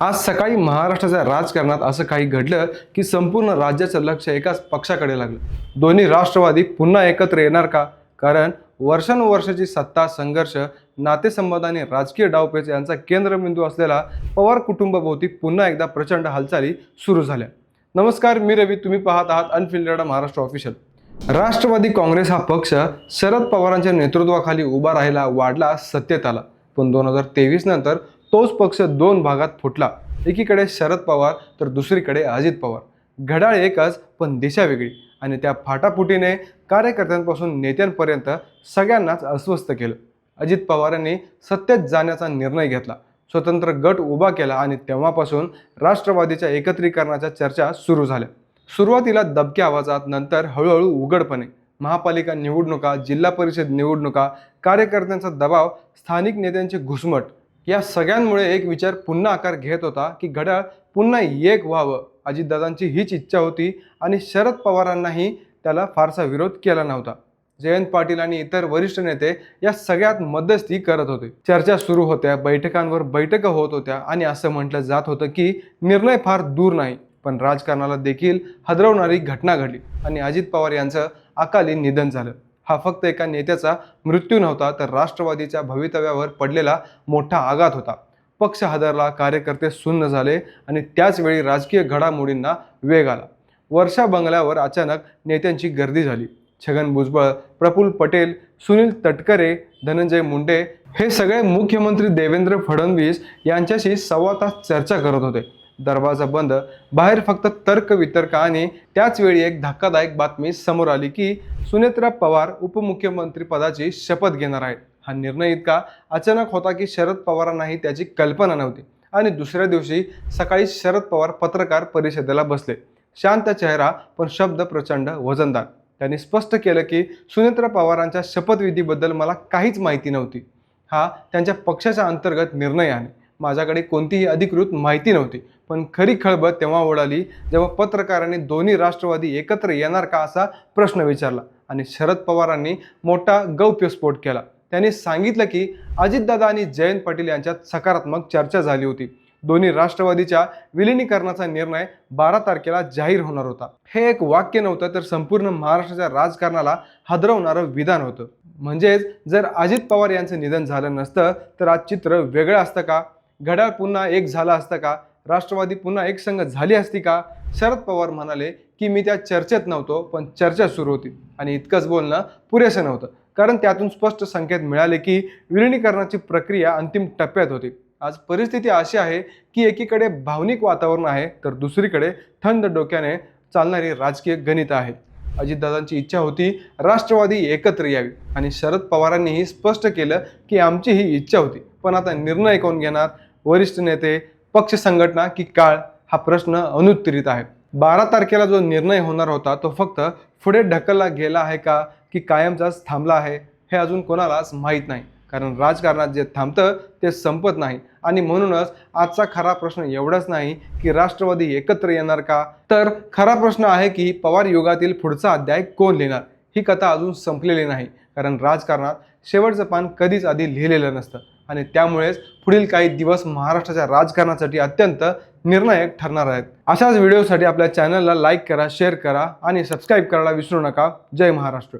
आज सकाळी महाराष्ट्राच्या राजकारणात असं काही घडलं की संपूर्ण राज्याचं लक्ष एकाच पक्षाकडे लागलं. दोन्ही राष्ट्रवादी पुन्हा एकत्र येणार का? कारण वर्षानुवर्षाची सत्ता संघर्ष नातेसंबंध आणि राजकीय डावपेच यांचा केंद्रबिंदू असलेला पवार कुटुंबाभोवती पुन्हा एकदा प्रचंड हालचाली सुरू झाल्या. नमस्कार मी रवी. तुम्ही पाहत आहात अनफिल्डर्ड महाराष्ट्र ऑफिशियल राष्ट्रवादी काँग्रेस हा पक्ष शरद पवारांच्या नेतृत्वाखाली उभा राहिला वाढला सत्तेत आला. पण दोन हजार तेवीस नंतर तोच पक्ष दोन भागात फुटला. एकीकडे शरद पवार तर दुसरीकडे अजित पवार. घड्याळ एकच पण दिशा वेगळी. आणि त्या फाटाफुटीने कार्यकर्त्यांपासून नेत्यांपर्यंत सगळ्यांनाच अस्वस्थ केलं. अजित पवारांनी सत्तेत जाण्याचा निर्णय घेतला. स्वतंत्र गट उभा केला आणि तेव्हापासून राष्ट्रवादीच्या एकत्रीकरणाच्या चर्चा सुरू झाल्या. सुरुवातीला दबक्या आवाजात नंतर हळूहळू उघडपणे. महापालिका निवडणुका जिल्हा परिषद निवडणुका कार्यकर्त्यांचा दबाव स्थानिक नेत्यांची घुसमट या सगळ्यांमुळे एक विचार पुन्हा आकार घेत होता की घड्याळ पुन्हा एक व्हावं. अजितदादांची हीच इच्छा होती आणि शरद पवारांनाही त्याला फारसा विरोध केला नव्हता. जयंत पाटील आणि इतर वरिष्ठ नेते या सगळ्यात मध्यस्थी करत होते. चर्चा सुरू होत्या बैठकांवर बैठका होत होत्या आणि असं म्हटलं जात होतं की निर्णय फार दूर नाही पण राजकारणाला देखील हदरवणारी घटना घडली आणि अजित पवार यांचं अकाली निधन झालं. हा फक्त एका नेत्याचा मृत्यू नव्हता तर राष्ट्रवादीच्या भवितव्यावर पडलेला मोठा आघात होता. पक्ष हादरला कार्यकर्ते सुन्न झाले आणि त्याचवेळी राजकीय घडामोडींना वेग आला. वर्षा बंगल्यावर अचानक नेत्यांची गर्दी झाली. छगन भुजबळ प्रफुल्ल पटेल सुनील तटकरे धनंजय मुंडे हे सगळे मुख्यमंत्री देवेंद्र फडणवीस यांच्याशी सव्वा तास चर्चा करत होते. दरवाजा बंद बाहेर फक्त तर्क वितर्क आणि त्याचवेळी एक धक्कादायक बातमी समोर आली की सुनेत्रा पवार उपमुख्यमंत्री पदाची शपथ घेणार आहेत. हा निर्णय इतका अचानक होता की शरद पवारांनाही त्याची कल्पना नव्हती आणि दुसऱ्या दिवशी सकाळी शरद पवार पत्रकार परिषदेला बसले. शांत चेहरा पण शब्द प्रचंड वजनदार. त्यांनी स्पष्ट केलं की सुनेत्रा पवारांच्या शपथविधीबद्दल मला काहीच माहिती नव्हती. हा त्यांच्या पक्षाच्या अंतर्गत निर्णय आहे. माझ्याकडे कोणतीही अधिकृत माहिती नव्हती. पण खरी खळबळ तेव्हा उडाली जेव्हा पत्रकारांनी दोन्ही राष्ट्रवादी एकत्र येणार का असा प्रश्न विचारला आणि शरद पवारांनी मोठा गौप्यस्फोट केला. त्यांनी सांगितलं की अजितदादा आणि जयंत पाटील यांच्यात सकारात्मक चर्चा झाली होती. दोन्ही राष्ट्रवादीच्या विलिनीकरणाचा निर्णय बारा तारखेला जाहीर होणार होता. हे एक वाक्य नव्हतं तर संपूर्ण महाराष्ट्राच्या राजकारणाला हादरवणारं विधान होतं. म्हणजेच जर अजित पवार यांचं निधन झालं नसतं तर आज चित्र वेगळं असतं का? घड्याळ पुन्हा एक झाला असता का? राष्ट्रवादी पुन्हा एक संघ झाली असती का? शरद पवार म्हणाले की मी त्या चर्चेत नव्हतो पण चर्चा सुरू होती. आणि इतकंच बोलणं पुरेसं नव्हतं. कारण त्यातून स्पष्ट संकेत मिळाले की विलिनीकरणाची प्रक्रिया अंतिम टप्प्यात होती. आज परिस्थिती अशी आहे की एकीकडे भावनिक वातावरण आहे तर दुसरीकडे थंड डोक्याने चालणारी राजकीय गणित आहे. अजितदादांची इच्छा होती राष्ट्रवादी एकत्र यावी. आणि शरद पवारांनीही स्पष्ट केलं की आमची ही इच्छा होती पण आता निर्णय कोण घेणार? वरिष्ठ नेते पक्ष संघटना की काळ हा प्रश्न अनुत्तरित आहे. बारा तारखेला जो निर्णय होणार होता तो फक्त पुढे ढकलला गेला आहे का की कायमचाच थांबला आहे हे अजून कोणालाच माहीत नाही. कारण राजकारणात जे थांबतं ते संपत नाही. आणि म्हणूनच आजचा खरा प्रश्न एवढाच नाही की राष्ट्रवादी एकत्र येणार का? तर खरा प्रश्न आहे की पवार युगातील पुढचा अध्याय कोण लिहिणार? ही कथा अजून संपलेली नाही. कारण राजकारणात शेवटचं पान कधीच आधी लिहिलेलं नसतं. आणि त्यामुळेच पुढील काही दिवस महाराष्ट्राच्या राजकारणासाठी अत्यंत निर्णायक ठरणार आहेत. अशाच व्हिडिओसाठी आपल्या चॅनलला लाईक करा शेअर करा आणि सबस्क्राईब करायला विसरू नका. जय महाराष्ट्र.